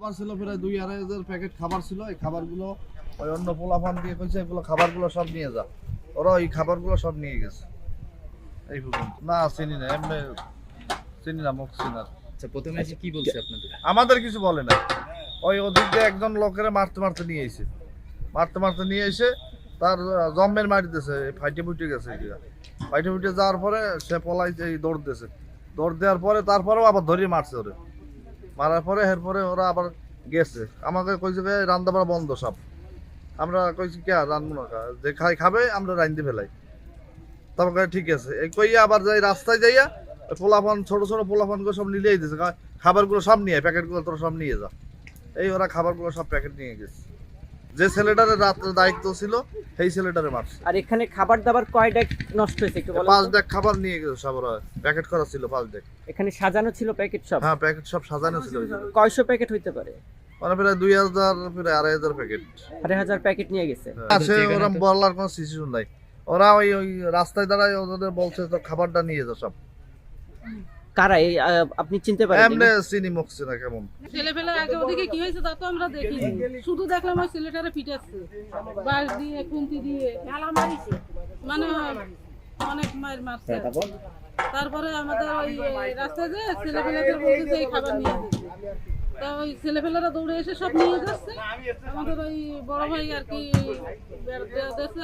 খাবার ছিল প্রায় দুই আড়াই হাজার প্যাকেট খাবার ছিল। এই খাবারগুলো ওই অন্য পোলাপান দিয়ে কইছে এগুলো খাবারগুলো সব নিয়ে যা। ওরা ওই খাবারগুলো সব নিয়ে গেছে। এই পর্যন্ত। না চিনি না এমনি চিনি না মুখ চিনি না। আচ্ছা প্রথমে এসে কি বলছে আপনাদের? আমাদের কিছু বলে না ওই ওদিক দিয়ে একজন লোকের মারতে মারতে নিয়ে এসে মারতে মারতে নিয়ে এসে তার জম্মের মারিতেছে ফাইটে ফুটে গেছে। ফাইটে ফুটে যাওয়ার পরে সে পলাই দৌড় দিয়েছে দৌড় দেওয়ার পরে তারপরেও আবার ধরিয়ে মারছে ওরে। মারার পরে এরপরে ওরা আবার গেছে। আমাকে কইছে যে রান্না বাড়া বন্ধ সব। আমরা কইছি কে রান্ধবো না? যে খাই খাবে আমরা রান্ধতে ফেলাই। তারপর ঠিক আছে। এই কইয়া আবার যাই রাস্তায় যাইয়া পোলাফন ছোট ছোট পোলাপানগুলো সব নিলেই কয়, খাবারগুলো সব নিয়ে প্যাকেটগুলো তোরা সব নিয়ে যা। এই ওরা খাবারগুলো সব প্যাকেট নিয়ে গেছে। যে ছেলেটার রাত্রে দায়িত্ব ছিল সেই ছেলেটারে মারছে। আর এখানে খাবার দাবার কয় ডেক নষ্ট হয়েছে একটু বলেন পাঁচ ডেক খাবার নিয়ে গেছে সব ওরা প্যাকেট করা ছিল পাঁচ ডেক এখানে সাজানো ছিল প্যাকেট সব? হ্যাঁ প্যাকেট সব সাজানো ছিল কয়শো প্যাকেট হইতে পারে? মানে প্রায় দুই হাজার প্রায় আড়াই হাজার প্যাকেট। আড়াই হাজার প্যাকেট নিয়ে গেছে। আছে ওরা বলার কোনো সিচুয়েশন নাই। ওরা ওই ওই রাস্তায় দাঁড়ায় ওদের বলছে তো খাবারটা নিয়ে যা সব। কারা? এই আপনি চিনতে পারেন আমরা চিনি মুখছে না কেমন? ছেলেবেলা আগে ওদিকে কি হয়েছে তা তো আমরা দেখিনি। শুধু দেখলাম ওই ছেলেটারে পিটাচ্ছে। বাস দিয়ে খুন্তি দিয়ে। মানে অনেক মায়ের মারছে। তারপরে? আমাদের ওই রাস্তায় যে ছেলে বলতে যে খাবার নিয়ে তা ওই ছেলেপেলেরা দৌড়ে এসে সব নিয়ে যাচ্ছে। আমাদের ওই বড় ভাই আর কি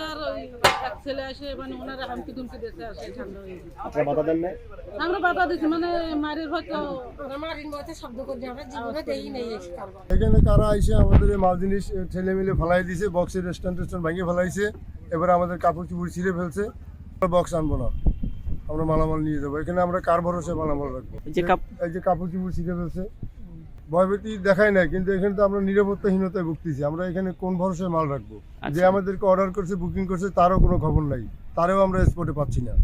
আর ওই এক ছেলে এসে মানে ওনারা হামকি দুমকি আর সেই ঠান্ডা হয়ে আমরা বাধা দিচ্ছি মানে হয়তো এখানে কারা আইসে আমাদের মাল জিনিস ছেলে মিলে ফেলাই দিছে বক্সের রেস্টুরেন্ট টেস্টুরেন্ট ভেঙে ফেলাইছে এবার আমাদের কাপড় চুপড় ছিঁড়ে ফেলছে বক্স আনব না আমরা মালামাল নিয়ে যাব এখানে আমরা কার ভরসে মালামাল রাখব? এই যে এই যে কাপড় চুপড় ছিঁড়ে ফেলছে। ভয়ভীতি দেখাই নাই কিন্তু এখানে তো আমরা নিরাপত্তাহীনতায় ভুগতেছি। আমরা এখানে কোন ভরসায় মাল রাখব? যে আচ্ছা। আমাদেরকে অর্ডার করছে বুকিং করছে তারও কোনো খবর নাই। তারও আমরা স্পটে পাচ্ছি না।